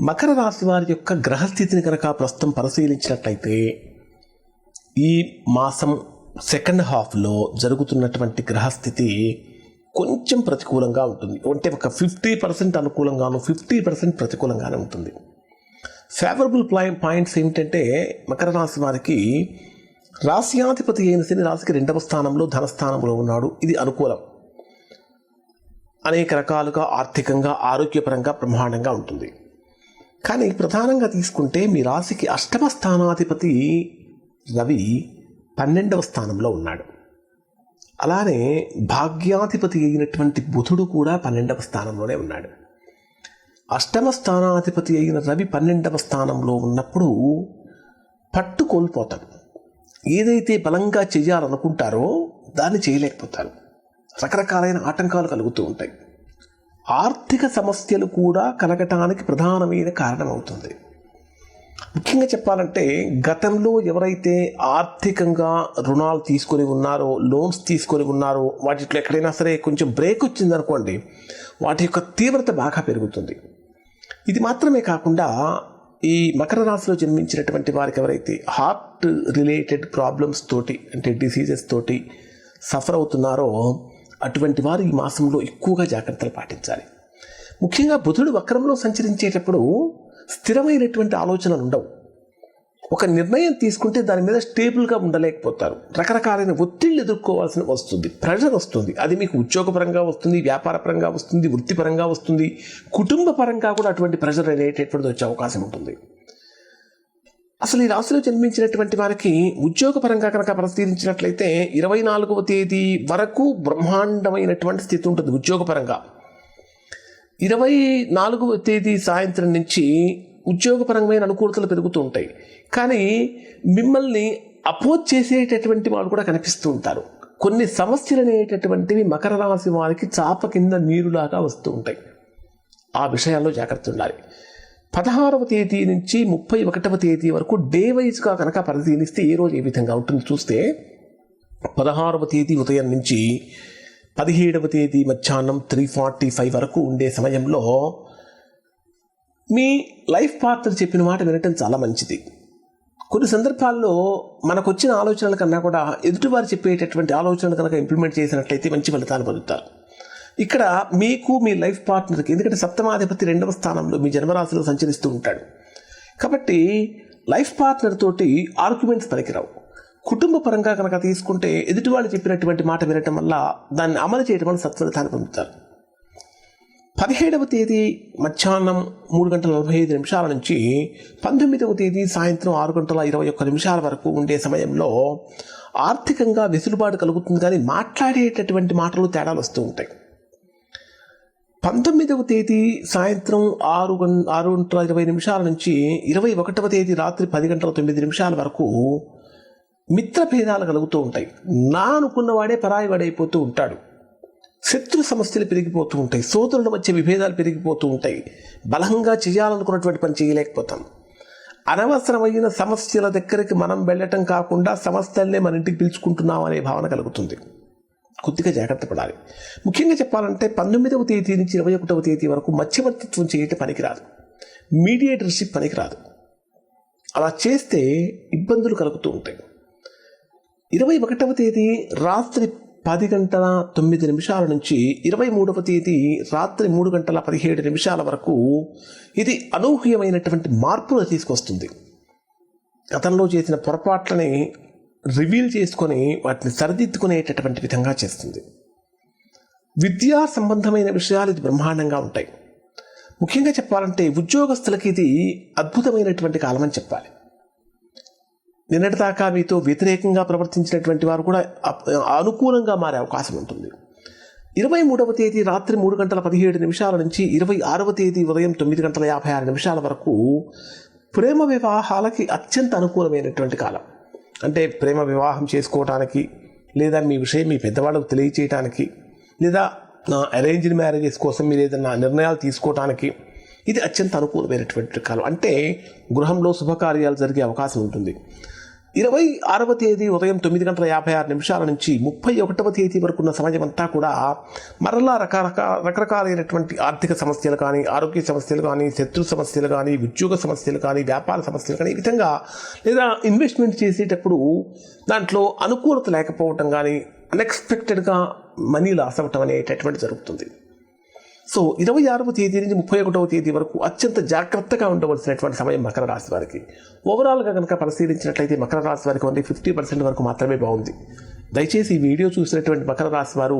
మకర రాశి వారి యొక్క గ్రహస్థితిని కనుక ప్రస్తుతం పరిశీలించినట్లయితే ఈ మాసం సెకండ్ హాఫ్లో జరుగుతున్నటువంటి గ్రహస్థితి కొంచెం ప్రతికూలంగా ఉంటుంది. అంటే ఒక ఫిఫ్టీ పర్సెంట్ అనుకూలంగాను ఫిఫ్టీ పర్సెంట్ ప్రతికూలంగానే ఉంటుంది. ఫేవరబుల్ ప్లాయి పాయింట్స్ ఏమిటంటే మకర రాశి వారికి రాశ్యాధిపతి అయిన శని రాశికి రెండవ స్థానంలో ధనస్థానంలో ఉన్నాడు. ఇది అనుకూలం. అనేక రకాలుగా ఆర్థికంగా ఆరోగ్యపరంగా బ్రహ్మాండంగా ఉంటుంది. కానీ ప్రధానంగా తీసుకుంటే మీ రాశికి అష్టమ స్థానాధిపతి రవి పన్నెండవ స్థానంలో ఉన్నాడు. అలానే భాగ్యాధిపతి అయినటువంటి బుధుడు కూడా పన్నెండవ స్థానంలోనే ఉన్నాడు. అష్టమ స్థానాధిపతి అయిన రవి పన్నెండవ స్థానంలో ఉన్నప్పుడు పట్టు కోల్పోతాడు ఏదైతే బలంగా చేయాలనుకుంటారో దాన్ని చేయలేకపోతారు. రకరకాలైన ఆటంకాలు కలుగుతూ ఉంటాయి. ఆర్థిక సమస్యలు కూడా కలగటానికి ప్రధానమైన కారణమవుతుంది. ముఖ్యంగా చెప్పాలంటే గతంలో ఎవరైతే ఆర్థికంగా రుణాలు తీసుకొని ఉన్నారో లోన్స్ తీసుకొని ఉన్నారో వాటిలో ఎక్కడైనా సరే కొంచెం బ్రేక్ వచ్చిందనుకోండి వాటి యొక్క తీవ్రత బాగా పెరుగుతుంది. ఇది మాత్రమే కాకుండా ఈ మకర రాశిలో జన్మించినటువంటి వారికి ఎవరైతే హార్ట్ రిలేటెడ్ ప్రాబ్లమ్స్ తోటి అంటే డిసీజెస్ తోటి సఫర్ అవుతున్నారో అటువంటి వారు ఈ మాసంలో ఎక్కువగా జాగ్రత్తలు పాటించాలి. ముఖ్యంగా బుధుడు వక్రంలో సంచరించేటప్పుడు స్థిరమైనటువంటి ఆలోచనలు ఉండవు. ఒక నిర్ణయం తీసుకుంటే దాని మీద స్టేబుల్గా ఉండలేకపోతారు. రకరకాలైన ఒత్తిళ్ళు ఎదుర్కోవాల్సిన వస్తుంది. ప్రెషర్ వస్తుంది. అది మీకు ఉద్యోగపరంగా వస్తుంది వ్యాపారపరంగా వస్తుంది వృత్తిపరంగా వస్తుంది. కుటుంబ పరంగా కూడా అటువంటి ప్రెషర్ అనేటటువంటిది వచ్చే అవకాశం ఉంటుంది. అసలు ఈ రాశిలో జన్మించినటువంటి వారికి ఉద్యోగపరంగా కనుక పరిశీలించినట్లయితే ఇరవై నాలుగవ తేదీ వరకు బ్రహ్మాండమైనటువంటి స్థితి ఉంటుంది ఉద్యోగపరంగా. ఇరవై నాలుగవ తేదీ సాయంత్రం నుంచి ఉద్యోగపరమైన అనుకూలతలు పెరుగుతూ ఉంటాయి. కానీ మిమ్మల్ని అపోజ్ చేసేటటువంటి వాళ్ళు కూడా కనిపిస్తూ ఉంటారు. కొన్ని సమస్యలు అనేటటువంటివి మకర రాశి వారికి చాప కింద నీరులాగా వస్తూ ఉంటాయి. ఆ విషయాల్లో జాగ్రత్త ఉండాలి. పదహారవ తేదీ నుంచి ముప్పై ఒకటవ తేదీ వరకు డే వైజ్గా కనుక పరిశీలిస్తే ఏ రోజు ఏ విధంగా ఉంటుంది చూస్తే పదహారవ తేదీ ఉదయం నుంచి పదిహేడవ తేదీ మధ్యాహ్నం త్రీ ఫార్టీ ఫైవ్ వరకు ఉండే సమయంలో మీ లైఫ్ పార్ట్నర్ చెప్పిన మాట వినటం చాలా మంచిది. కొన్ని సందర్భాల్లో మనకు వచ్చిన ఆలోచనల కన్నా కూడా ఎదుటివారు చెప్పేటటువంటి ఆలోచనలు కనుక ఇంప్లిమెంట్ చేసినట్లయితే మంచి ఫలితాలు పొందుతారు. ఇక్కడ మీకు మీ లైఫ్ పార్ట్నర్కి ఎందుకంటే సప్తమాధిపతి రెండవ స్థానంలో మీ జన్మరాశిలో సంచరిస్తూ ఉంటాడు. కాబట్టి లైఫ్ పార్ట్నర్ తోటి ఆర్గ్యుమెంట్స్ పనికిరావు. కుటుంబ పరంగా కనుక తీసుకుంటే ఎదుటి వాళ్ళు చెప్పినటువంటి మాట వినటం వల్ల దాన్ని అమలు చేయడం వల్ల సత్ఫలితాన్ని పొందుతారు. పదిహేడవ తేదీ మధ్యాహ్నం మూడు గంటల నలభై ఐదు నిమిషాల నుంచి పంతొమ్మిదవ తేదీ సాయంత్రం ఆరు గంటల ఇరవై ఒక్క నిమిషాల వరకు ఉండే సమయంలో ఆర్థికంగా వెసులుబాటు కలుగుతుంది కానీ మాట్లాడేటటువంటి మాటలు తేడాలు వస్తూ ఉంటాయి. పంతొమ్మిదవ తేదీ సాయంత్రం ఆరు గం ఆరు గంటల ఇరవై నిమిషాల నుంచి ఇరవై ఒకటవ తేదీ రాత్రి పది గంటల తొమ్మిది నిమిషాల వరకు మిత్ర భేదాలు కలుగుతూ ఉంటాయి. నా అనుకున్నవాడే పరాయి వాడైపోతూ ఉంటాడు. శత్రు సమస్యలు పెరిగిపోతూ ఉంటాయి. సోదరుల మధ్య విభేదాలు పెరిగిపోతూ ఉంటాయి. బలంగా చేయాలనుకున్నటువంటి పని చేయలేకపోతాం. అనవసరమైన సమస్యల దగ్గరికి మనం వెళ్ళటం కాకుండా సమస్యలనే మన ఇంటికి పిలుచుకుంటున్నాం అనే భావన కలుగుతుంది. కొద్దిగా జాగ్రత్త పడాలి. ముఖ్యంగా చెప్పాలంటే పంతొమ్మిదవ తేదీ నుంచి ఇరవై ఒకటవ తేదీ వరకు మధ్యవర్తిత్వం చేయటం పనికిరాదు. మీడియేటర్షిప్ పనికిరాదు. అలా చేస్తే ఇబ్బందులు కలుగుతూ ఉంటాయి. ఇరవై ఒకటవ తేదీ రాత్రి పది గంటల తొమ్మిది నిమిషాల నుంచి ఇరవై మూడవ తేదీ రాత్రి మూడు గంటల పదిహేడు నిమిషాల వరకు ఇది అనూహ్యమైనటువంటి మార్పులు తీసుకొస్తుంది. గతంలో చేసిన పొరపాట్లని రివీల్ చేసుకొని వాటిని సరిదిద్దుకునేటటువంటి విధంగా చేస్తుంది. విద్యా సంబంధమైన విషయాలు ఇది బ్రహ్మాండంగా ఉంటాయి. ముఖ్యంగా చెప్పాలంటే ఉద్యోగస్తులకి ఇది అద్భుతమైనటువంటి కాలం అని చెప్పాలి. నిన్నటిదాకా మీతో వ్యతిరేకంగా ప్రవర్తించినటువంటి వారు కూడా అనుకూలంగా మారే అవకాశం ఉంటుంది. ఇరవై మూడవ తేదీ రాత్రి మూడు గంటల పదిహేడు నిమిషాల నుంచి ఇరవై ఆరవ తేదీ ఉదయం తొమ్మిది గంటల యాభై ఆరు నిమిషాల వరకు ప్రేమ వివాహాలకి అత్యంత అనుకూలమైనటువంటి కాలం. అంటే ప్రేమ వివాహం చేసుకోవటానికి లేదా మీ విషయం మీ పెద్దవాళ్ళకు తెలియచేయటానికి లేదా అరేంజ్డ్ మ్యారేజెస్ కోసం మీరు ఏదైనా నిర్ణయాలు తీసుకోవటానికి ఇది అత్యంత అనుకూలమైనటువంటి కాలం అంటే గృహంలో శుభకార్యాలు జరిగే అవకాశం ఉంటుంది. ఇరవై ఆరవ తేదీ ఉదయం తొమ్మిది గంటల యాభై ఆరు నిమిషాల నుంచి ముప్పై ఒకటవ తేదీ వరకు ఉన్న సమయం అంతా కూడా మరలా రకరకాల రకరకాలైనటువంటి ఆర్థిక సమస్యలు కానీ ఆరోగ్య సమస్యలు కానీ శత్రు సమస్యలు కానీ ఉద్యోగ సమస్యలు కానీ వ్యాపార సమస్యలు కానీ ఈ విధంగా లేదా ఇన్వెస్ట్మెంట్ చేసేటప్పుడు దాంట్లో అనుకూలత లేకపోవటం కానీ అన్ఎక్స్పెక్టెడ్గా మనీ లాస్ అవ్వటం అనేటటువంటి జరుగుతుంది. సో ఇరవై ఆరవ తేదీ నుంచి ముప్పై ఒకటవ తేదీ వరకు అత్యంత జాగ్రత్తగా ఉండవలసినటువంటి సమయం మకర రాశి వారికి. ఓవరాల్గా కనుక పరిశీలించినట్లయితే మకర రాశి వారికి ఓన్లీ ఫిఫ్టీ పర్సెంట్ వరకు మాత్రమే బాగుంది. దయచేసి ఈ వీడియో చూసినటువంటి మకర రాశి వారు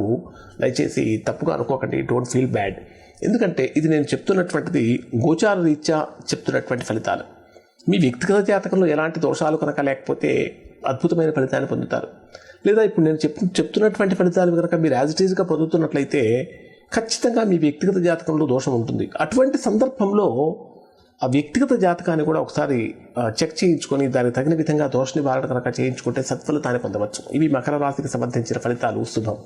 దయచేసి తప్పుగా అనుకోకండి డోంట్ ఫీల్ బ్యాడ్. ఎందుకంటే ఇది నేను చెప్తున్నటువంటిది గోచార రీత్యా చెప్తున్నటువంటి ఫలితాలు. మీ వ్యక్తిగత జాతకంలో ఎలాంటి దోషాలు కనుక లేకపోతే అద్భుతమైన ఫలితాన్ని పొందుతారు. లేదా ఇప్పుడు నేను చెప్ చెప్తున్నటువంటి ఫలితాలు కనుక మీరు యాజ్ ఇట్ ఈజ్గా పొందుతున్నట్లయితే ఖచ్చితంగా మీ వ్యక్తిగత జాతకంలో దోషం ఉంటుంది. అటువంటి సందర్భంలో ఆ వ్యక్తిగత జాతకాన్ని కూడా ఒకసారి చెక్ చేయించుకొని దానికి తగిన విధంగా దోష నివారణ కనుక చేయించుకుంటే సత్ఫలితాన్ని పొందవచ్చు. ఇవి మకర రాశికి సంబంధించిన ఫలితాలు. శుభం.